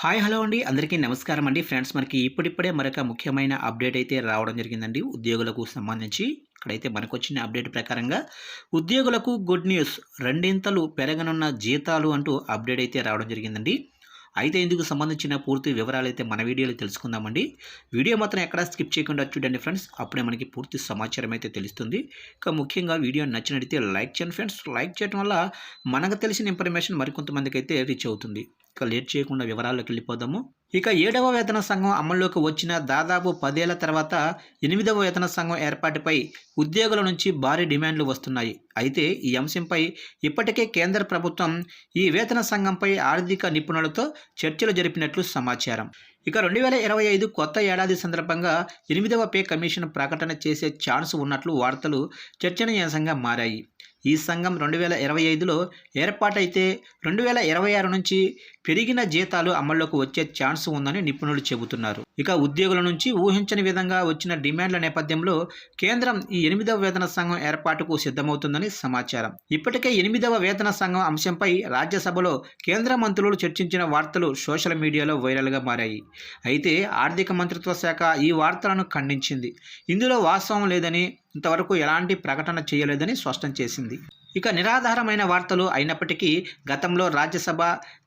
Hi hello అండి. అందరికీ నమస్కారం అండి ఫ్రెండ్స్. మనకి ఇప్పుడిప్పుడే మరొక ముఖ్యమైన అప్డేట్ అయితే రావడం జరిగిందండి. ఉద్యోగులకు సంబంధించి ఇక్కడైతే మనకు వచ్చిన అప్డేట్ ప్రకారంగా ఉద్యోగులకు గుడ్ న్యూస్ రెండింతలు పెరగనున్న జీతాలు అంటూ అప్డేట్ అయితే రావడం జరిగిందండి. అయితే ఇందుకు సంబంధించిన పూర్తి వివరాలు అయితే మన వీడియోలో తెలుసుకుందామండి. వీడియో మాత్రం ఎక్కడా స్కిప్ చేయకుండా చూడండి ఫ్రెండ్స్. అప్పుడే మనకి పూర్తి సమాచారం అయితే తెలుస్తుంది. ఇక ముఖ్యంగా వీడియో నచ్చినట్లయితే లైక్ చేయండి ఫ్రెండ్స్. లైక్ చేయడం వల్ల మనకు తెలిసిన ఇన్ఫర్మేషన్ మరికొంతమందికి అయితే రీచ్ అవుతుంది. ఇక లేట్ చేయకుండా వివరాల్లోకి వెళ్ళిపోదాము. ఇక ఏడవ వేతన సంఘం అమల్లోకి వచ్చిన దాదాపు పదేళ్ళ తర్వాత ఎనిమిదవ వేతన సంఘం ఏర్పాటుపై ఉద్యోగుల నుంచి భారీ డిమాండ్లు వస్తున్నాయి. అయితే ఈ అంశంపై ఇప్పటికే కేంద్ర ప్రభుత్వం ఈ వేతన సంఘంపై ఆర్థిక నిపుణులతో చర్చలు జరిపినట్లు సమాచారం. ఇక రెండు వేల ఇరవై ఐదు కొత్త ఏడాది సందర్భంగా ఎనిమిదవ పే కమిషన్ ప్రకటన చేసే ఛాన్స్ ఉన్నట్లు వార్తలు చర్చనీయాంశంగా మారాయి. ఈ సంఘం రెండు వేల ఇరవై ఐదులో ఏర్పాటైతే రెండు వేల ఇరవై ఆరు నుంచి పెరిగిన జీతాలు అమల్లోకి వచ్చే ఛాన్స్ ఉందని నిపుణులు చెబుతున్నారు. ఇక ఉద్యోగుల నుంచి ఊహించని విధంగా వచ్చిన డిమాండ్ల నేపథ్యంలో కేంద్రం ఈ ఎనిమిదవ వేతన సంఘం ఏర్పాటుకు సిద్ధమవుతుందని సమాచారం. ఇప్పటికే ఎనిమిదవ వేతన సంఘం అంశంపై రాజ్యసభలో కేంద్ర మంత్రులు చర్చించిన వార్తలు సోషల్ మీడియాలో వైరల్గా మారాయి. అయితే ఆర్థిక మంత్రిత్వ శాఖ ఈ వార్తలను ఖండించింది. ఇందులో వాస్తవం లేదని ఇంతవరకు ఎలాంటి ప్రకటన చేయలేదని స్పష్టం చేసింది. ఇక నిరాధారమైన వార్తలు అయినప్పటికీ గతంలో రాజ్యసభ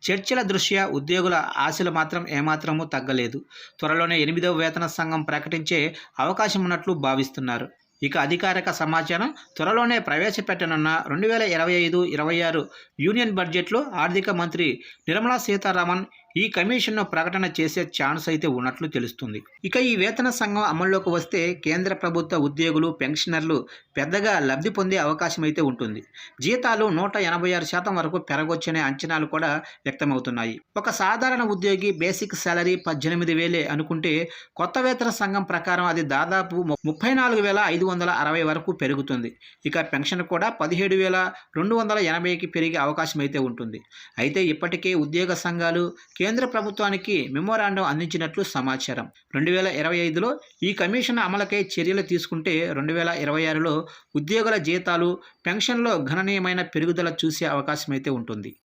చర్చల దృష్ట్యా ఉద్యోగుల ఆశలు మాత్రం ఏమాత్రమూ తగ్గలేదు. త్వరలోనే ఎనిమిదవ వేతన సంఘం ప్రకటించే అవకాశం ఉన్నట్లు భావిస్తున్నారు. ఇక అధికారిక సమాచారం త్వరలోనే ప్రవేశపెట్టనున్న రెండు వేల ఇరవై ఐదు ఇరవై ఆరు యూనియన్ బడ్జెట్లో ఆర్థిక మంత్రి నిర్మలా సీతారామన్ ఈ కమిషన్ను ప్రకటన చేసే ఛాన్స్ అయితే ఉన్నట్లు తెలుస్తుంది. ఇక ఈ వేతన సంఘం అమల్లోకి వస్తే కేంద్ర ప్రభుత్వ ఉద్యోగులు పెన్షనర్లు పెద్దగా లబ్ధి పొందే అవకాశం అయితే ఉంటుంది. జీతాలు నూట ఎనభై ఆరు శాతం వరకు పెరగొచ్చనే అంచనాలు కూడా వ్యక్తమవుతున్నాయి. ఒక సాధారణ ఉద్యోగి బేసిక్ శాలరీ పద్దెనిమిది వేలే అనుకుంటే కొత్త వేతన సంఘం ప్రకారం అది దాదాపు ముప్పై నాలుగు వేల ఐదు వందల అరవై వరకు పెరుగుతుంది. ఇక పెన్షన్ కూడా పదిహేడు వేల రెండు వందల ఎనభైకి పెరిగే అవకాశం అయితే ఉంటుంది. అయితే ఇప్పటికే ఉద్యోగ సంఘాలు కేంద్ర ప్రభుత్వానికి మెమోరాండం అందించినట్లు సమాచారం. రెండు వేల ఇరవై ఐదులో ఈ కమిషన్ అమలకై చర్యలు తీసుకుంటే రెండు వేల ఇరవై ఆరులో ఉద్యోగుల జీతాలు పెన్షన్లో గణనీయమైన పెరుగుదల చూసే అవకాశం అయితే ఉంటుంది.